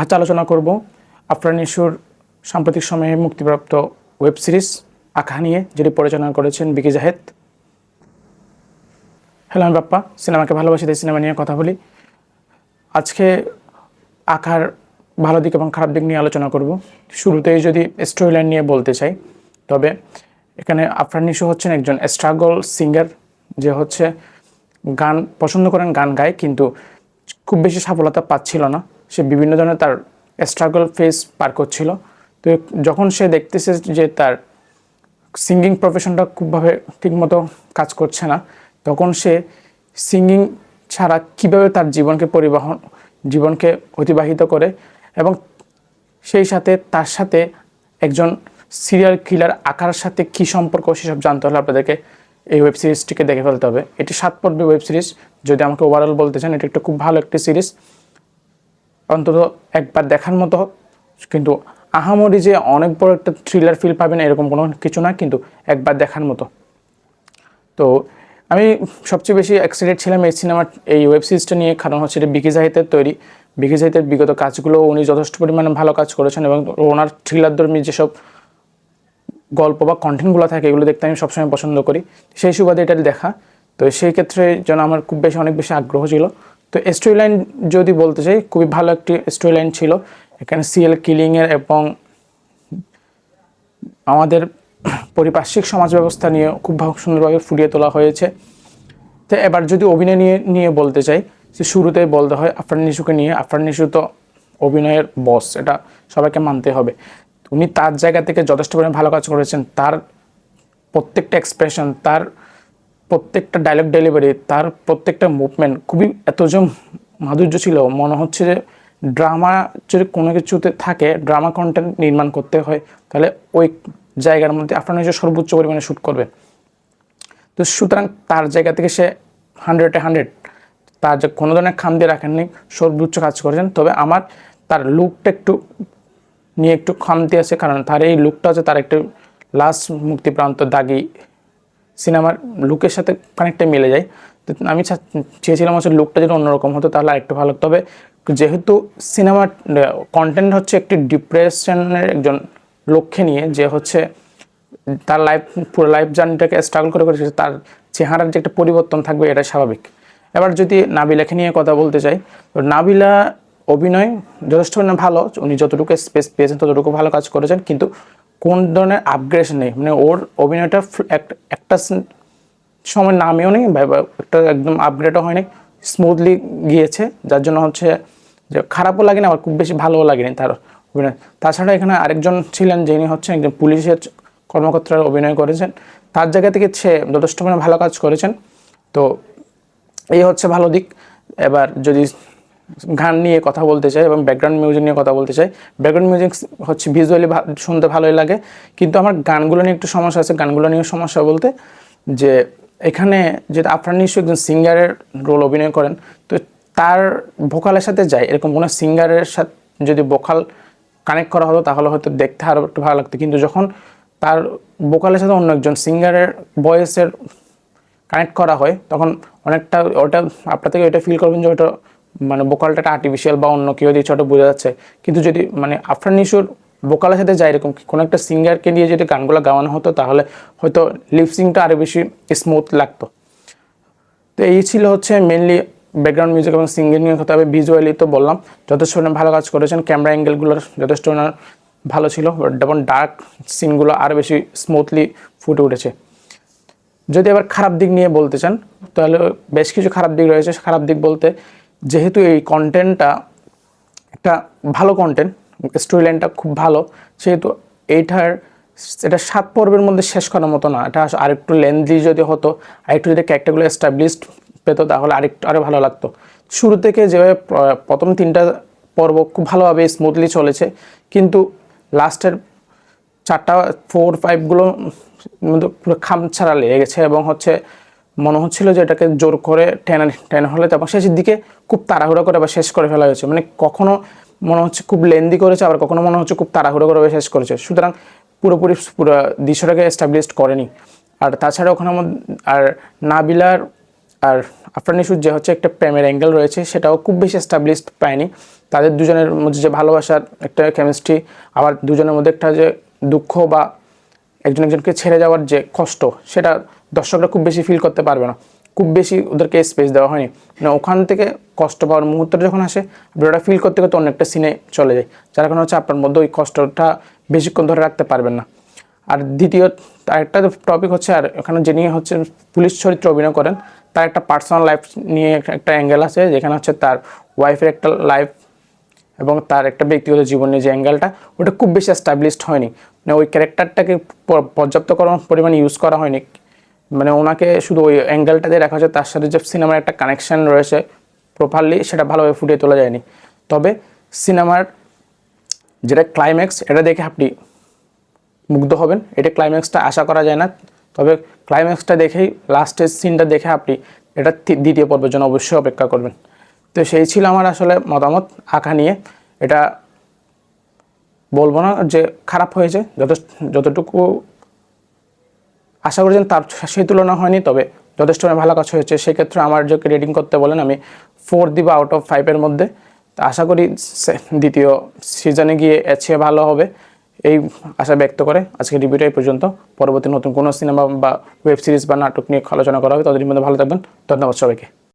আজ আলোচনা করব আফরান ইস্যুর সাম্প্রতিক সময়ে মুক্তিপ্রাপ্ত ওয়েব সিরিজ আঁকা নিয়ে, যেটি পরিচালনা করেছেন বিকি জাহেদ। হ্যালো, আমি বাপ্পা, সিনেমাকে ভালোবাসি, তাই সিনেমা নিয়ে কথা বলি। আজকে আঁকার ভালো দিক এবং খারাপ দিক নিয়ে আলোচনা করব। শুরুতেই যদি স্টোরি লাইন নিয়ে বলতে চাই, তবে এখানে আফরান নিশো হচ্ছেন একজন স্ট্রাগল সিঙ্গার যে হচ্ছে গান, পছন্দ করেন গান গায়, কিন্তু খুব বেশি সফলতা পাচ্ছিল না। সে বিভিন্ন ধরনের তার স্ট্রাগল ফেস পার করছিল। তো যখন সে দেখতেছে যে তার সিঙ্গিং প্রফেশনটা খুবভাবে ঠিকমতো কাজ করছে না, তখন সে সিঙ্গিং ছাড়া কীভাবে তার জীবনকে পরিবহন, জীবনকে অতিবাহিত করে এবং সেই সাথে তার সাথে একজন সিরিয়াল কিলার আকার সাথে কী সম্পর্ক সেসব জানতে হলে আপনাদেরকে এই ওয়েব সিরিজটিকে দেখে ফেলতে হবে। এটি সাত পর্বের ওয়েব সিরিজ যদি আমাকে ওভারঅল বলতে চান, এটি একটা খুব ভালো একটি সিরিজ অন্তত একবার দেখার মতো। কিন্তু আহামরি যে অনেক বড় একটা থ্রিলার ফিল পাবেন এরকম কোনো কিছু না, কিন্তু একবার দেখার মতো। তো আমি সবচেয়ে বেশি এক্সাইটেড ছিলাম এই সিনেমার এই ওয়েব সিরিজটা নিয়ে, কারণ হচ্ছে এটা বিকি জাহিদের তৈরি। বিকি জাহিদের বিগত কাজগুলো উনি যথেষ্ট পরিমাণে ভালো কাজ করেছেন এবং ওনার থ্রিলার ধর্মী যেসব গল্প বা কন্টেন্টগুলো থাকে, এগুলো দেখতে আমি সবসময় পছন্দ করি। সেই সুবাদে এটা দেখা। তো সেই ক্ষেত্রে যেন আমার খুব বেশি, অনেক বেশি আগ্রহ ছিল। তো স্টোরি লাইন যদি বলতে চাই, খুবই ভালো একটি স্টোরি লাইন ছিল। এখানে সিএল কিলিংয়ের এবং আমাদের পরিপার্শ্বিক সমাজ ব্যবস্থা নিয়ে খুব ভালো- সুন্দরভাবে ফুটিয়ে তোলা হয়েছে। তো এবার যদি অভিনয় নিয়ে নিয়ে বলতে চাই যে শুরুতে বলতে হয়, আফরান নিশুকে নিয়ে। আফরান নিশু তো অভিনয়ের বস এটা সবাইকে মানতে হবে। উনি তার জায়গা থেকে যথেষ্ট পরিমাণে ভালো কাজ করেছেন। তার প্রত্যেকটা এক্সপ্রেশন তার প্রত্যেকটা ডায়লগ ডেলিভারি তার প্রত্যেকটা মুভমেন্ট খুবই এত যে মাধুর্য ছিল। মনে হচ্ছে যে ড্রামা যদি কোনো কিছুতে থাকে ড্রামা কন্টেন্ট নির্মাণ করতে হয়, তাহলে ওই জায়গার মধ্যে আপনার নিজের সর্বোচ্চ পরিমাণে শ্যুট করবে তো সুতরাং তার জায়গা থেকে সে হান্ড্রেডে হান্ড্রেড তার যে কোনো ধরনের খাম দিয়ে রাখেননি, সর্বোচ্চ কাজ করেছেন। তবে আমার তার লুকটা একটু নিয়ে একটু খামতি আছে, কারণ তার এই লুকটা হচ্ছে তার একটু লাস্ট মুক্তিপ্রান্ত দাগি সিনেমার লুকের সাথে কানেক্টটা মিলে যায় তো আমি চেয়েছিলাম হচ্ছে লুকটা যদি অন্যরকম হতো, তাহলে আরেকটু ভালো হতো। তবে যেহেতু সিনেমার কন্টেন্ট হচ্ছে একটি ডিপ্রেশনের একজন লক্ষ্যে নিয়ে, যে হচ্ছে তার লাইফ পুরো লাইফ জার্নিটাকে স্ট্রাগল করে করেছে তার চেহারার যে একটা পরিবর্তন থাকবে, এটা স্বাভাবিক এবার যদি নাবিলাকে নিয়ে কথা বলতে চাই, তো নাবিলা অভিনয় যথেষ্ট ভালো, উনি যতটুকু স্পেস পেয়েছেন, ততটুকু ভালো কাজ করেছেন, কিন্তু কোন ধরনের আপগ্রেডেশন নেই? মানে ওর অভিনয়টা একটা সময় নামেও নেই একটা একদম আপগ্রেডও হয়নি স্মুথলি গিয়েছে, যার জন্য হচ্ছে যে খারাপও লাগে না আবার খুব বেশি ভালোও লাগেনি তার অভিনয়। তাছাড়া এখানে আরেকজন ছিলেন যিনি হচ্ছে একজন পুলিশের কর্মকর্তার অভিনয় করেছেন। তার জায়গা থেকে সে যথেষ্ট পরিমাণে ভালো কাজ করেছেন। তো এই হচ্ছে ভালো দিক। এবার যদি গান নিয়ে কথা বলতে চাই এবং ব্যাকগ্রাউন্ড মিউজিক নিয়ে কথা বলতে চাই। ব্যাকগ্রাউন্ড মিউজিক হচ্ছে ভিজুয়ালি শুনতে ভালোই লাগে। কিন্তু আমার গানগুলো নিয়ে একটু সমস্যা আছে। গানগুলো নিয়ে সমস্যা বলতে যে এখানে যেটা আফরান নিশ্চয় একজন সিঙ্গারের রোল অভিনয় করেন, তো তার ভোকালের সাথে যায়। এরকম কোনো সিঙ্গারের সাথে যদি ভোকাল কানেক্ট করা হতো, তাহলে হয়তো দেখতে আরও একটু ভালো লাগতো। কিন্তু যখন তার ভোকালের সাথে অন্য একজন সিঙ্গারের ভয়েসের কানেক্ট করা হয়, তখন অনেকটা ওটা, আপনার থেকে ওইটা ফিল করবেন যে ওটা মানে বোকালটা আর্টিফিশিয়াল বা অন্য কেউ দিয়েছে ওটা বোঝা যাচ্ছে। কিন্তু যদি মানে আফরান নিশুর বোকালের সাথে যায় এরকম, কোনো একটা সিঙ্গারকে নিয়ে যদি গানগুলো গাওয়ানো হতো, তাহলে হয়তো লিপসিংটা আরও বেশি স্মুথ লাগতো। তো এই ছিল হচ্ছে মেনলি ব্যাকগ্রাউন্ড মিউজিক এবং সিঙ্গিং নিয়ে কথা হবে। ভিজুয়ালি তো বললাম, যথেষ্ট ভালো কাজ করেছেন। ক্যামেরা অ্যাঙ্গেলগুলোর যথেষ্ট ভালো ছিল যেমন ডার্ক সিনগুলো আরও বেশি স্মুথলি ফুটে উঠেছে। যদি আবার খারাপ দিক নিয়ে বলতে চান, তাহলে বেশ কিছু খারাপ দিক রয়েছে। খারাপ দিক বলতে যেহেতু এই কন্টেন্টটা একটা ভালো কন্টেন্ট স্টোরি লাইনটা খুব ভালো, সেহেতু এইটার, এটা সাত পর্বের মধ্যে শেষ করার মতো না। এটা আরেকটু লেন্দি যদি হতো, আরেকটু যদি ক্যারেক্টারগুলো এস্টাবলিশড পেতো, তাহলে আরেকটু আরও ভালো লাগতো। শুরু থেকে যেভাবে প্রথম তিনটা পর্ব খুব ভালোভাবে স্মুথলি চলেছে, কিন্তু লাস্টের চারটা ফোর ফাইভগুলো খাম ছাড়া লেগে গেছে এবং হচ্ছে মনে হচ্ছিল যে এটাকে জোর করে টেনে টেনে হলে তারপর শেষের দিকে খুব তাড়াহুড়ো করে আবার শেষ করে ফেলা হয়েছে। মানে কখনো মনে হচ্ছে খুব লেন্দি করেছে, আবার কখনো মনে হচ্ছে খুব তাড়াহুড়ো করে শেষ করেছে। সুতরাং পুরোপুরি পুরো দৃশ্যটাকে এস্টাবলিশড করেনি। আর তাছাড়া ওখানে আমার আর নাবিলার আর আফরান ইস্যুর যে হচ্ছে একটা প্রেমের অ্যাঙ্গেল রয়েছে, সেটাও খুব বেশি এস্টাবলিশড পায়নি। তাদের দুজনের মধ্যে যে ভালোবাসার একটা কেমিস্ট্রি আবার দুজনের মধ্যে একটা যে দুঃখ বা একজন একজনকে ছেড়ে যাওয়ার যে কষ্ট, সেটা দর্শকরা খুব বেশি ফিল করতে পারবে না। খুব বেশি ওদেরকে স্পেস দেওয়া হয়নি। মানে ওখান থেকে কষ্ট পাওয়ার মুহূর্তটা যখন আসে ওটা ফিল করতে করতে অন্য একটা সিনে চলে যায়। যার কারণে হচ্ছে আপনার মধ্যে ওই কষ্টটা বেশিক্ষণ ধরে রাখতে পারবেন না। আর দ্বিতীয়, আরেকটা টপিক হচ্ছে, আর এখানে যিনি হচ্ছে পুলিশ চরিত্রে অভিনয় করেন, তার একটা পার্সোনাল লাইফ নিয়ে একটা অ্যাঙ্গেল আছে, যেখানে হচ্ছে তার ওয়াইফের একটা লাইফ এবং তার একটা ব্যক্তিগত জীবনের যে অ্যাঙ্গেলটা ওটা খুব বেশি এস্টাবলিশড হয়নি। মানে ওই ক্যারেক্টারটাকে পর্যাপ্ত পরিমাণে ইউজ করা হয়নি। মানে ওনাকে শুধু ওই অ্যাঙ্গেলটা দিয়ে রাখা হয়েছে, তার সাথে যে সিনেমার একটা কানেকশান রয়েছে প্রপারলি সেটা ভালোভাবে ফুটিয়ে তোলা যায়নি। তবে সিনেমার যেটা ক্লাইম্যাক্স এটা দেখে আপনি মুগ্ধ হবেন। এটা ক্লাইম্যাক্সটা আশা করা যায় না। তবে ক্লাইম্যাক্সটা দেখেই লাস্টের সিনটা দেখে আপনি, এটা দ্বিতীয় পর্বের জন্য অবশ্যই অপেক্ষা করবেন। তো সেই ছিল আমার আসলে মতামত আঁকা নিয়ে। এটা বলব না যে খারাপ হয়েছে, যথেষ্ট, যতটুকু আশা করেছেন তার সেই তুলনা হয়নি, তবে যথেষ্ট ভালো কাজ হয়েছে। সেক্ষেত্রে আমার যে রেটিং করতে বলেন আমি ফোর দিব আউট অফ ফাইভের মধ্যে। তো আশা করি দ্বিতীয় সিজনে গিয়ে এর চেয়ে ভালো হবে এই আশা ব্যক্ত করে। আজকে রিভিউটা এই পর্যন্ত। পরবর্তী নতুন কোনো সিনেমা বা ওয়েব সিরিজ বা নাটক নিয়ে আলোচনা করা হবে, ততদিন মধ্যে ভালো থাকবেন। ধন্যবাদ সবাইকে।